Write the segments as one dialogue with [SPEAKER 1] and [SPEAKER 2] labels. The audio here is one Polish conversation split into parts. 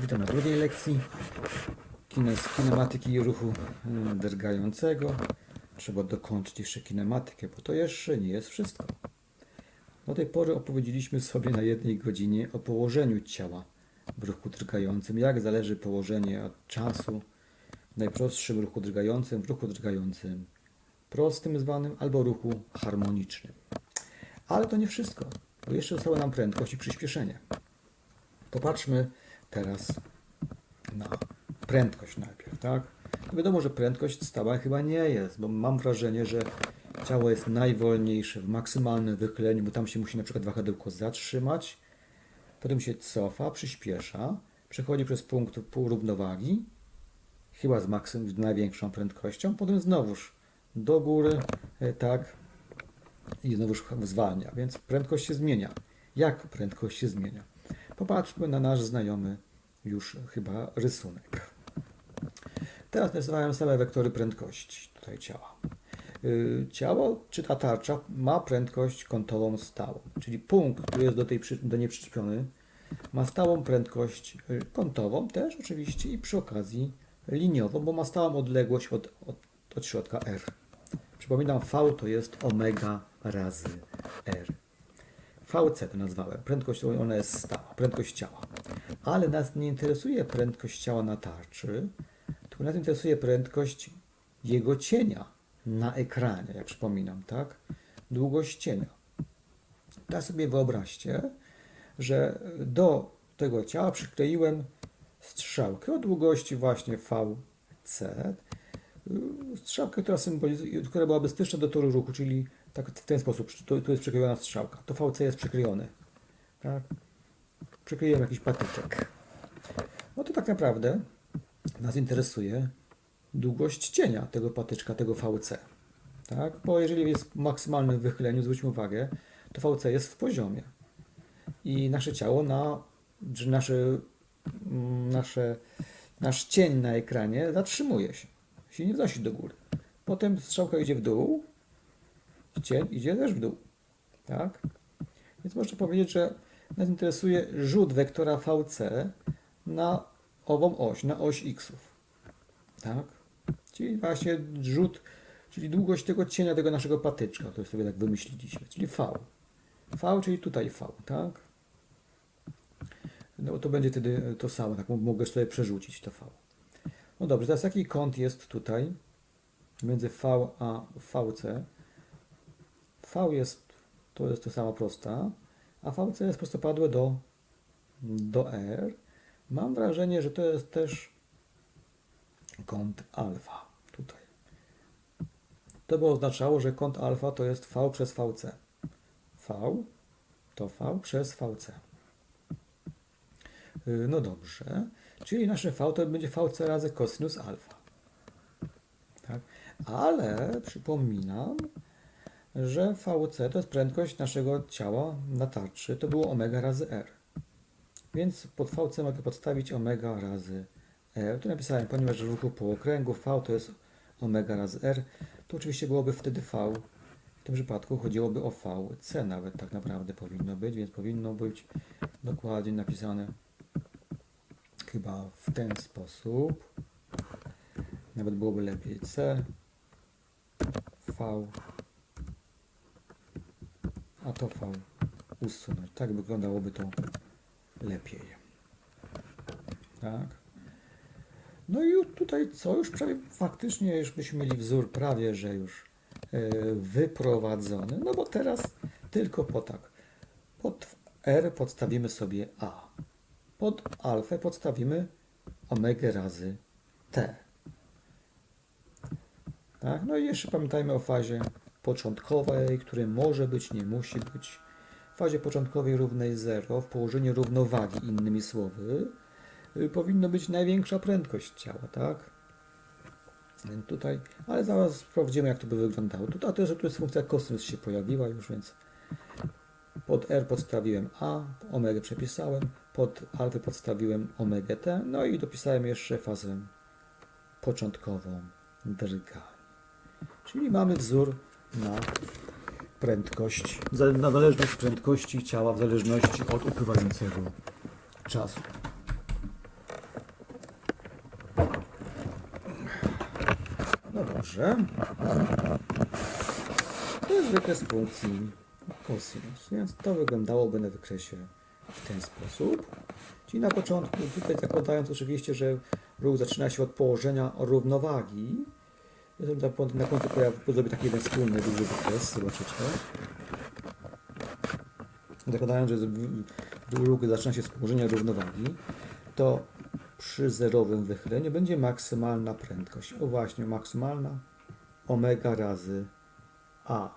[SPEAKER 1] Witam na drugiej lekcji kines, kinematyki ruchu y, drgającego. Trzeba dokończyć jeszcze kinematykę, bo to jeszcze nie jest wszystko. Do tej pory opowiedzieliśmy sobie na jednej godzinie o położeniu ciała w ruchu drgającym, jak zależy położenie od czasu w najprostszym ruchu drgającym, w ruchu drgającym prostym zwanym albo ruchu harmonicznym. Ale to nie wszystko, bo jeszcze została nam prędkość i przyspieszenie. Popatrzmy teraz na prędkość najpierw, tak? Wiadomo, że prędkość stała chyba nie jest, bo mam wrażenie, że ciało jest najwolniejsze w maksymalnym wychyleniu, bo tam się musi na przykład wahadełko zatrzymać, potem się cofa, przyspiesza, przechodzi przez punkt półrównowagi, chyba z maksym, z największą prędkością, potem znowuż do góry, e, tak, i znowuż zwalnia, więc prędkość się zmienia. Jak prędkość się zmienia? Popatrzmy na nasz znajomy już chyba rysunek. Teraz narysowałem same wektory prędkości tutaj ciała. Yy, Ciało, czy ta tarcza, ma prędkość kątową stałą, czyli punkt, który jest do, tej, do niej przyczepiony, ma stałą prędkość yy, kątową też oczywiście i przy okazji liniową, bo ma stałą odległość od, od, od środka R. Przypominam, V to jest omega razy R. VC to nazwałem. Prędkość ona jest stała, prędkość ciała. Ale nas nie interesuje prędkość ciała na tarczy, tylko nas interesuje prędkość jego cienia na ekranie, jak przypominam, tak? Długość cienia. Teraz sobie wyobraźcie, że do tego ciała przykleiłem strzałkę o długości właśnie VC, strzałkę, która, która byłaby styczna do toru ruchu, czyli tak w ten sposób, tu, tu jest przyklejona strzałka, to VC jest przyklejone. Tak? Przykleiłem jakiś patyczek. No to tak naprawdę nas interesuje długość cienia tego patyczka, tego VC. Tak? Bo jeżeli jest w maksymalnym wychyleniu, zwróćmy uwagę, to VC jest w poziomie. I nasze ciało na, czy nasze, mm, nasze, nasz cień na ekranie zatrzymuje się. Się nie wznosi do góry. Potem strzałka idzie w dół, cień idzie też w dół. Tak? Więc można powiedzieć, że nas interesuje rzut wektora VC na ową oś, na oś xów. Tak? Czyli właśnie rzut, czyli długość tego cienia tego naszego patyczka, który sobie tak wymyśliliśmy, czyli V. V, czyli tutaj V, tak? No to będzie wtedy to samo, tak mogę sobie przerzucić to V. No dobrze, teraz jaki kąt jest tutaj między V a VC? V jest, to jest to samo prosta, a VC jest prostopadłe do, do R. Mam wrażenie, że to jest też kąt alfa tutaj. To by oznaczało, że kąt alfa to jest V przez VC. V to V przez VC. Yy, No dobrze, czyli nasze V to będzie VC razy cosinus alfa. Tak? Ale przypominam, że VC to jest prędkość naszego ciała na tarczy, to było omega razy R. Więc pod VC mogę podstawić omega razy R. Tu napisałem, ponieważ w ruchu po okręgu V to jest omega razy R, to oczywiście byłoby wtedy V. W tym przypadku chodziłoby o VC nawet tak naprawdę powinno być, więc powinno być dokładnie napisane chyba w ten sposób. Nawet byłoby lepiej C, V, a to V usunąć. Tak wyglądałoby to lepiej. Tak. No i tutaj co? Już prawie faktycznie już byśmy mieli wzór prawie, że już e, wyprowadzony. No bo teraz tylko po tak. Pod R podstawimy sobie A. Pod alfę podstawimy omega razy T. Tak? No i jeszcze pamiętajmy o fazie początkowej, której może być, nie musi być. W fazie początkowej równej 0, w położeniu równowagi, innymi słowy, y, powinno być największa prędkość ciała, tak? Tutaj, ale zaraz sprawdzimy, jak to by wyglądało. Tutaj, to jest, tu jest funkcja cosinus się pojawiła już, więc pod R podstawiłem A, omega przepisałem, pod alfę podstawiłem omega T, no i dopisałem jeszcze fazę początkową drgania. Czyli mamy wzór na prędkość, na zależność prędkości ciała w zależności od upływającego czasu. No dobrze. To jest wykres funkcji cosinus, więc to wyglądałoby na wykresie w ten sposób. Czyli na początku, tutaj zakładając oczywiście, że ruch zaczyna się od położenia równowagi, na końcu pojawi sobie taki jeden wspólny duży wykres, zobaczycie. Zakładając, że ruch zaczyna się z położenia równowagi, to przy zerowym wychyleniu będzie maksymalna prędkość. O właśnie, maksymalna omega razy a.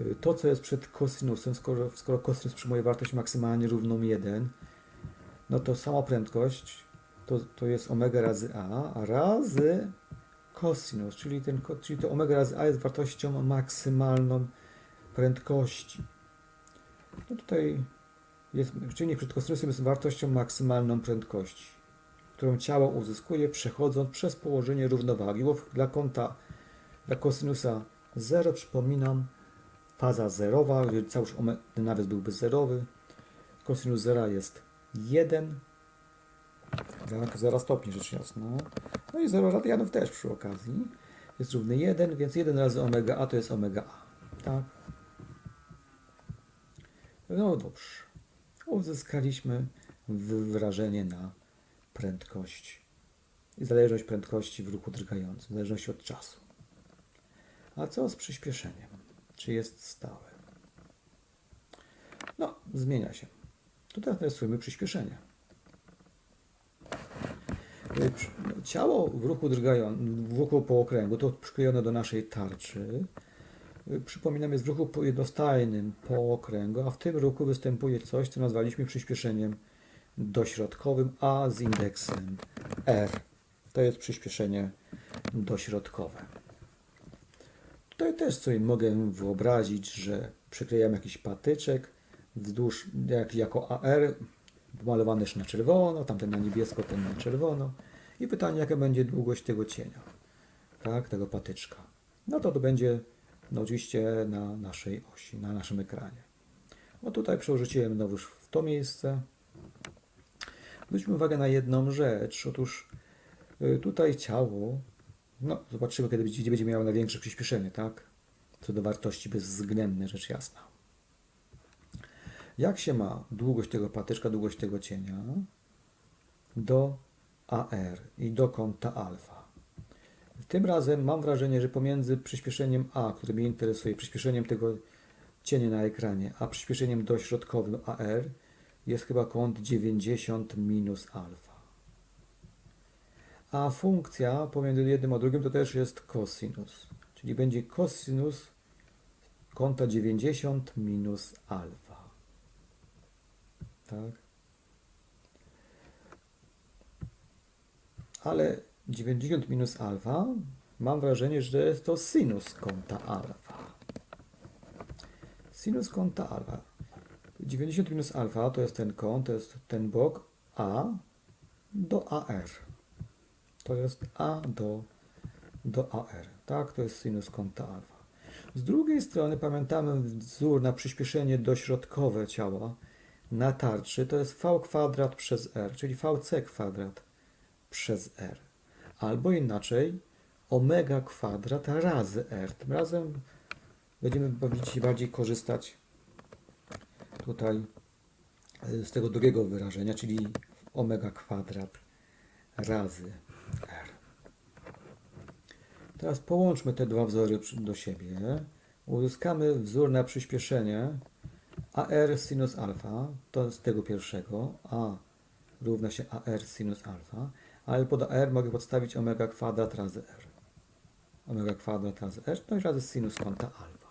[SPEAKER 1] Y, To, co jest przed kosinusem, skoro, skoro kosinus przyjmuje wartość maksymalnie równą 1, no to sama prędkość to, to jest omega razy a, a razy kosinus, czyli, ten, czyli to omega razy a jest wartością maksymalną prędkości. No tutaj jest, czynnik przed kosinusem jest wartością maksymalną prędkości, którą ciało uzyskuje przechodząc przez położenie równowagi, bo dla kąta, dla kosynusa 0, przypominam, faza zerowa, gdzie cały nawias byłby zerowy, kosinus zera jest 1, tak, 0 stopni rzecz jasna, no i 0 radianów też przy okazji, jest równy 1, więc 1 razy omega a to jest omega a, tak? No dobrze. Uzyskaliśmy wrażenie na prędkość i zależność prędkości w ruchu drgającym, w zależności od czasu. A co z przyspieszeniem? Czy jest stałe? No, zmienia się. Tu teraz rysujmy przyspieszenie. Ciało w ruchu drgającym, w ruchu po okręgu, to przyklejone do naszej tarczy, y, przypominam, jest w ruchu jednostajnym po okręgu, a w tym ruchu występuje coś, co nazwaliśmy przyspieszeniem dośrodkowym, a z indeksem r. To jest przyspieszenie dośrodkowe. Tutaj też sobie mogę wyobrazić, że przyklejam jakiś patyczek wzdłuż, jak, jako AR, pomalowany już na czerwono, tamten na niebiesko, ten na czerwono. I pytanie, jaka będzie długość tego cienia, tak, tego patyczka. No to to będzie no oczywiście na naszej osi, na naszym ekranie. No tutaj przełożyłem znowu w to miejsce. Zwróćmy uwagę na jedną rzecz. Otóż y, tutaj ciało, no zobaczymy, kiedy będzie, gdzie będzie miało największe przyspieszenie, tak? Co do wartości bezwzględnej, rzecz jasna. Jak się ma długość tego patyczka, długość tego cienia do AR i do kąta alfa? Tym razem mam wrażenie, że pomiędzy przyspieszeniem A, które mnie interesuje, przyspieszeniem tego cienia na ekranie, a przyspieszeniem dośrodkowym AR jest chyba kąt 90 minus alfa. A funkcja pomiędzy jednym a drugim to też jest cosinus, czyli będzie cosinus kąta 90 minus alfa. Tak? Ale 90 minus alfa, mam wrażenie, że jest to sinus kąta alfa. Sinus kąta alfa. 90 minus alfa to jest ten kąt, to jest ten bok A do AR. To jest A do, do AR. Tak, to jest sinus kąta alfa. Z drugiej strony pamiętamy wzór na przyspieszenie dośrodkowe ciała na tarczy, to jest V kwadrat przez R, czyli VC kwadrat przez R. Albo inaczej omega kwadrat razy R. Tym razem będziemy bardziej, bardziej korzystać tutaj y, z tego drugiego wyrażenia, czyli omega kwadrat razy R. Teraz połączmy te dwa wzory do siebie. Uzyskamy wzór na przyspieszenie AR sinus alfa, to z tego pierwszego, A równa się AR sinus alfa, ale pod AR mogę podstawić omega kwadrat razy R. Omega kwadrat razy R, no i razy sinus kąta alfa.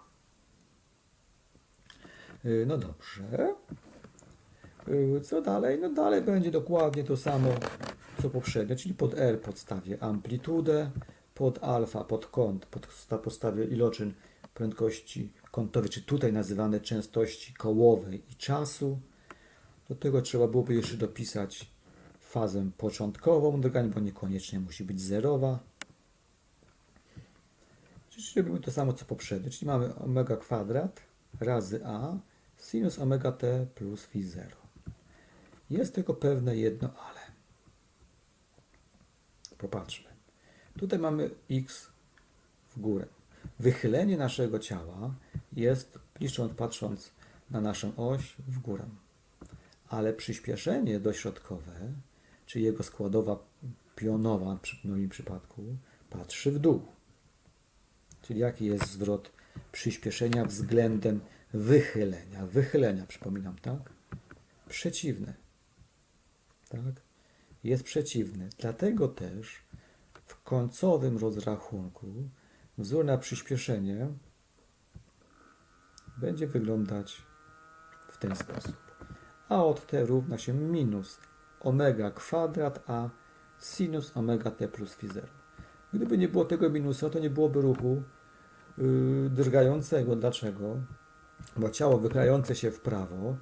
[SPEAKER 1] Y, No dobrze. Y, Co dalej? No dalej będzie dokładnie to samo, co poprzednio, czyli pod R podstawię amplitudę, pod alfa, pod kąt, podsta- podstawię iloczyn prędkości kątowej, czy tutaj nazywane częstości kołowej i czasu. Do tego trzeba byłoby jeszcze dopisać fazę początkową drgania, bo niekoniecznie musi być zerowa. Czyli robimy to samo co poprzednio, czyli mamy omega kwadrat razy a sinus omega t plus phi 0. Jest tylko pewne jedno ale. Popatrzmy. Tutaj mamy x w górę. Wychylenie naszego ciała jest, licząc, patrząc na naszą oś, w górę. Ale przyspieszenie dośrodkowe, czyli jego składowa pionowa w moim przypadku, patrzy w dół. Czyli jaki jest zwrot przyspieszenia względem wychylenia? Wychylenia, przypominam, tak? Przeciwny. Tak? Jest przeciwny. Dlatego też w końcowym rozrachunku wzór na przyspieszenie będzie wyglądać w ten sposób. A od t równa się minus omega kwadrat a sinus omega t plus phi 0. Gdyby nie było tego minusa, to nie byłoby ruchu yy, drgającego. Dlaczego? Bo ciało wychylające się w prawo,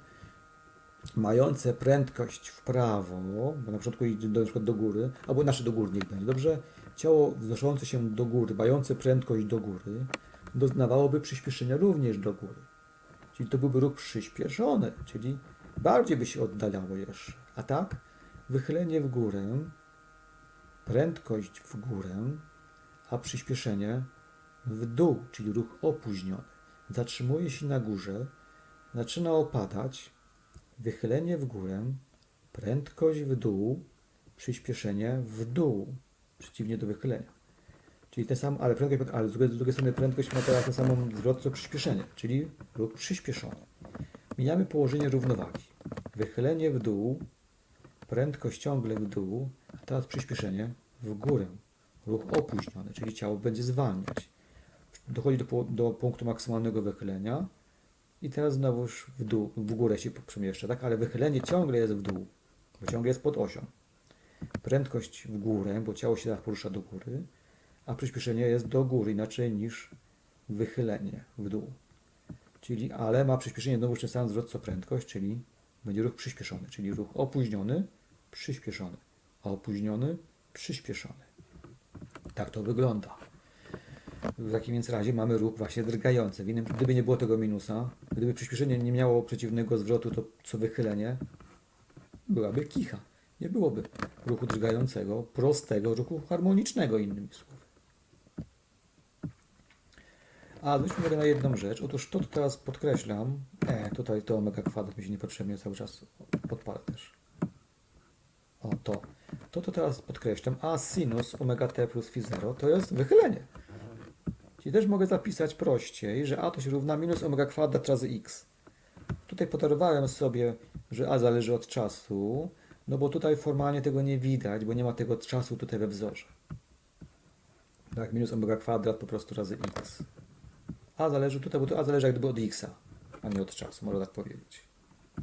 [SPEAKER 1] mające prędkość w prawo, bo na początku idzie do, na przykład do góry, albo nasze do góry niech będzie, dobrze? Ciało wznoszące się do góry, mające prędkość do góry, doznawałoby przyspieszenia również do góry. Czyli to byłby ruch przyspieszony, czyli bardziej by się oddalało jeszcze. A tak, wychylenie w górę, prędkość w górę, a przyspieszenie w dół, czyli ruch opóźniony. Zatrzymuje się na górze, zaczyna opadać, wychylenie w górę, prędkość w dół, przyspieszenie w dół, przeciwnie do wychylenia. Czyli ten sam, ale, prędkość, ale z, drugiej, strony prędkość ma teraz ten samą zwrot co przyspieszenie, czyli ruch przyspieszony. Mijamy położenie równowagi. Wychylenie w dół, prędkość ciągle w dół, teraz przyspieszenie w górę. Ruch opóźniony, czyli ciało będzie zwalniać. Dochodzi do, do punktu maksymalnego wychylenia i teraz znowuż w dół, w górę się przemieszcza, tak? Ale wychylenie ciągle jest w dół, bo ciągle jest pod osią. Prędkość w górę, bo ciało się teraz porusza do góry, a przyspieszenie jest do góry, inaczej niż wychylenie w dół. Czyli, ale ma przyspieszenie znowu ten sam zwrot co prędkość, czyli będzie ruch przyspieszony, czyli ruch opóźniony, przyspieszony, opóźniony, przyspieszony. Tak to wygląda. W takim więc razie mamy ruch właśnie drgający. W innym, gdyby nie było tego minusa, gdyby przyspieszenie nie miało przeciwnego zwrotu, to co wychylenie, byłaby kicha. Nie byłoby ruchu drgającego, prostego, ruchu harmonicznego, innymi słowy. A zwróćmy uwagę na jedną rzecz. Otóż to, co teraz podkreślam, e, tutaj to omega kwadrat mi się niepotrzebnie cały czas podpala też. O, to. To, co teraz podkreślam, a sinus omega t plus phi 0 to jest wychylenie. Czyli też mogę zapisać prościej, że a to się równa minus omega kwadrat razy x. Tutaj podarowałem sobie, że a zależy od czasu, no bo tutaj formalnie tego nie widać, bo nie ma tego czasu tutaj we wzorze. Tak, minus omega kwadrat po prostu razy x. A zależy tutaj, bo to a zależy jak gdyby od x, a nie od czasu, można tak powiedzieć.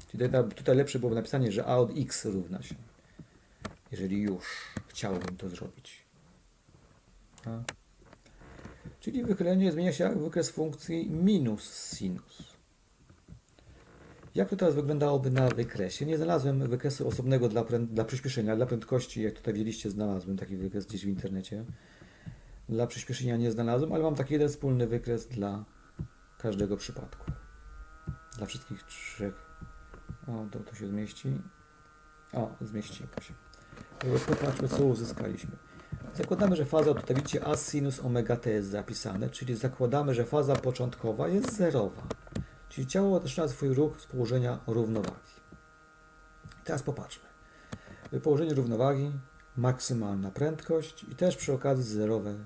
[SPEAKER 1] Czyli tutaj, tutaj lepsze byłoby napisanie, że a od x równa się. Jeżeli już chciałbym to zrobić. A. Czyli wychylenie zmienia się jak wykres funkcji minus sinus. Jak to teraz wyglądałoby na wykresie? Nie znalazłem wykresu osobnego dla, dla przyspieszenia, dla prędkości, jak tutaj widzieliście, znalazłem taki wykres gdzieś w internecie. Dla przyspieszenia nie znalazłem, ale mam taki jeden wspólny wykres dla każdego przypadku. Dla wszystkich trzech. O, to, to się zmieści. O, zmieściło się. Popatrzmy, co uzyskaliśmy. Zakładamy, że faza, tutaj widzicie, a sinus omega t jest zapisane, czyli zakładamy, że faza początkowa jest zerowa. Czyli ciało zaczyna swój ruch z położenia równowagi. Teraz popatrzmy. Położenie równowagi, maksymalna prędkość i też przy okazji zerowe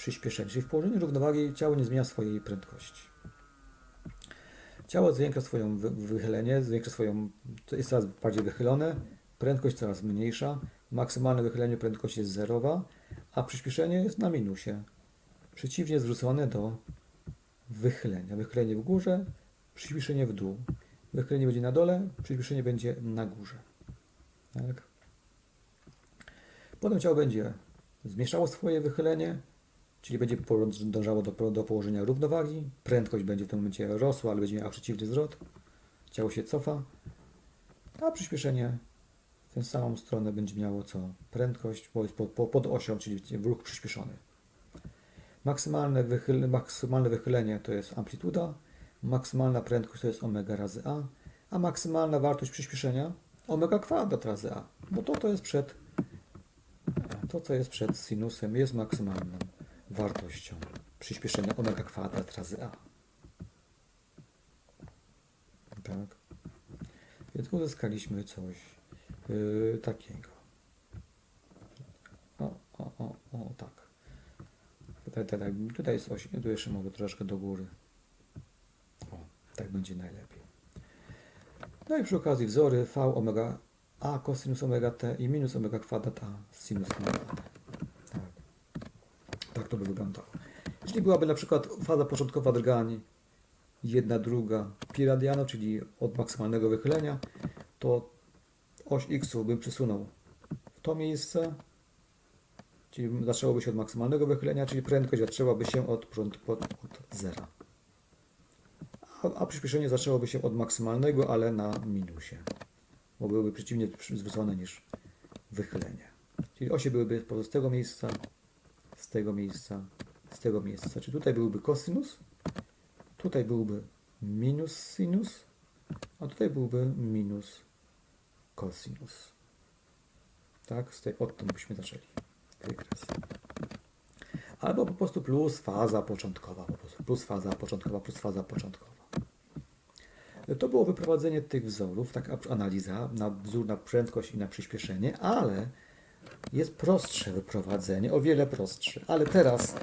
[SPEAKER 1] przyspieszenie. Czyli w położeniu równowagi ciało nie zmienia swojej prędkości. Ciało zwiększa swoją wy- wychylenie, zwiększa swoją, jest coraz bardziej wychylone, prędkość coraz mniejsza, maksymalne wychylenie prędkości jest zerowa, a przyspieszenie jest na minusie. Przeciwnie zwrócone do wychylenia. Wychylenie w górze, przyspieszenie w dół. Wychylenie będzie na dole, przyspieszenie będzie na górze. Tak? Potem ciało będzie zmniejszało swoje wychylenie, czyli będzie dążało do, do położenia równowagi. Prędkość będzie w tym momencie rosła, ale będzie miała przeciwny zwrot. Ciało się cofa, a przyspieszenie w tę samą stronę będzie miało co prędkość, bo jest po, po, pod osią, czyli ruch przyspieszony. Maksymalne, wychyl, maksymalne wychylenie to jest amplituda, maksymalna prędkość to jest omega razy a, a maksymalna wartość przyspieszenia omega kwadrat razy a, bo to, to jest przed to, co jest przed sinusem, jest maksymalną wartością przyspieszenia omega kwadrat razy a. Tak. Więc uzyskaliśmy coś yy, takiego. O, o, o, o, tak. Tutaj, tutaj, tutaj jest oś, tu jeszcze mogę troszeczkę do góry. O, tak będzie najlepiej. No i przy okazji wzory v omega a cosinus omega t i minus omega kwadrat a sinus omega. Tak. tak to by wyglądało. Jeśli byłaby na przykład faza początkowa drgań, jedna druga pi radiano, czyli od maksymalnego wychylenia, to oś x bym przesunął w to miejsce, czyli zaczęłoby się od maksymalnego wychylenia, czyli prędkość zaczęłaby się od, od, od zera. A, a przyspieszenie zaczęłoby się od maksymalnego, ale na minusie, bo byłyby przeciwnie zwrócone niż wychylenie. Czyli osie byłyby z tego miejsca, z tego miejsca, z tego miejsca. Czyli tutaj byłby kosinus, tutaj byłby minus sinus, a tutaj byłby minus cosinus. Tak, z tej, odtąd byśmy zaczęli wykres. Albo po prostu plus faza początkowa, po prostu plus faza początkowa, plus faza początkowa. To było wyprowadzenie tych wzorów, taka analiza na wzór na prędkość i na przyspieszenie, ale jest prostsze wyprowadzenie, o wiele prostsze. Ale teraz,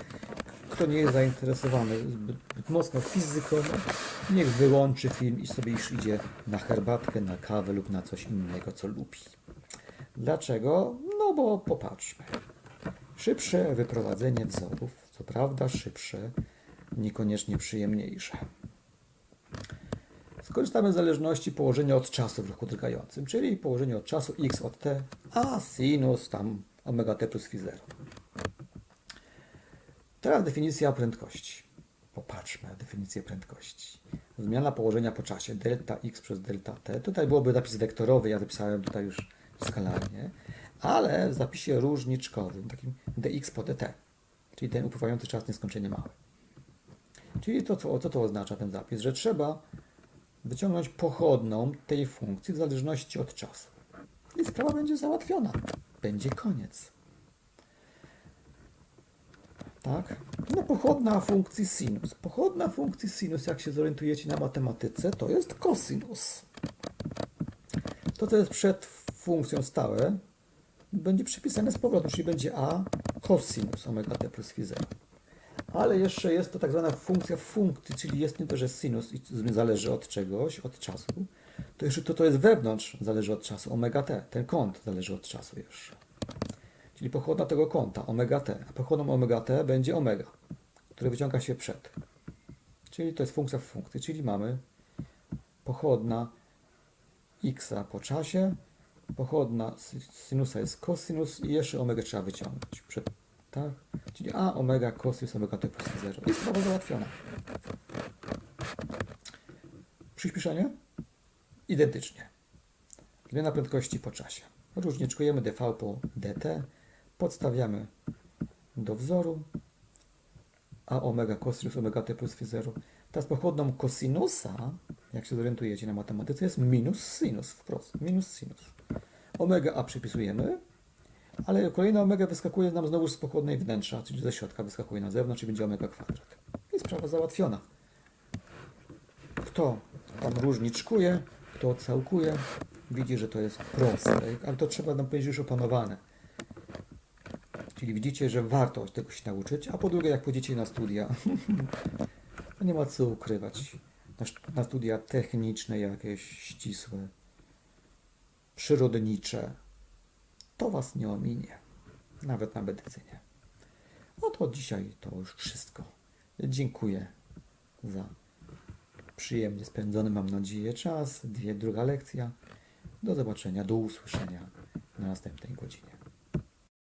[SPEAKER 1] kto nie jest zainteresowany zbyt mocno fizyką, niech wyłączy film i sobie już idzie na herbatkę, na kawę lub na coś innego, co lubi. Dlaczego? No bo popatrzmy. Szybsze wyprowadzenie wzorów, co prawda szybsze, niekoniecznie przyjemniejsze. Skorzystamy z zależności położenia od czasu w ruchu drgającym, czyli położenie od czasu x od t, a sinus tam omega t plus phi 0. Teraz definicja prędkości. Popatrzmy na definicję prędkości. Zmiana położenia po czasie delta x przez delta t. Tutaj byłoby zapis wektorowy, ja zapisałem tutaj już skalarnie, ale w zapisie różniczkowym, takim dx po dt, czyli ten upływający czas nieskończenie mały. Czyli to, co, co to oznacza ten zapis? Że trzeba wyciągnąć pochodną tej funkcji w zależności od czasu. I sprawa będzie załatwiona. Będzie koniec. Tak? No pochodna funkcji sinus. Pochodna funkcji sinus, jak się zorientujecie na matematyce, to jest kosinus. To, co jest przed funkcją stałe, będzie przypisane z powrotem, czyli będzie a cosinus omega t plus phi 0. Ale jeszcze jest to tak zwana funkcja funkcji, czyli jest nie to, że sinus zależy od czegoś, od czasu, to jeszcze to, to jest wewnątrz, zależy od czasu, omega t, ten kąt zależy od czasu jeszcze. Czyli pochodna tego kąta, omega t, a pochodną omega t będzie omega, które wyciąga się przed. Czyli to jest funkcja funkcji, czyli mamy pochodna x po czasie, pochodna sinusa jest cosinus i jeszcze omega trzeba wyciągnąć przed tak? Czyli a omega cosinus omega t plus 0. Jest sprawa załatwiona. Przyspieszenie? Identycznie. Zmiana prędkości po czasie. Różniczkujemy dv po dt, podstawiamy do wzoru, a omega cosinus omega t plus 0. Teraz pochodną kosinusa, jak się zorientujecie na matematyce, jest minus sinus wprost. Minus sinus. Omega a przypisujemy, ale kolejna omega wyskakuje nam znowu z pochodnej wnętrza, czyli ze środka wyskakuje na zewnątrz i będzie omega kwadrat. I sprawa załatwiona. Kto tam różniczkuje, kto całkuje, widzi, że to jest proste, ale to trzeba nam powiedzieć już opanowane. Czyli widzicie, że warto tego się nauczyć, a po drugie, jak pójdziecie na studia, to nie ma co ukrywać. Na studia techniczne, jakieś ścisłe, przyrodnicze, to Was nie ominie, nawet na medycynie. No to dzisiaj to już wszystko. Dziękuję za przyjemnie spędzony, mam nadzieję, czas. Dwie, druga lekcja. Do zobaczenia, do usłyszenia na następnej godzinie.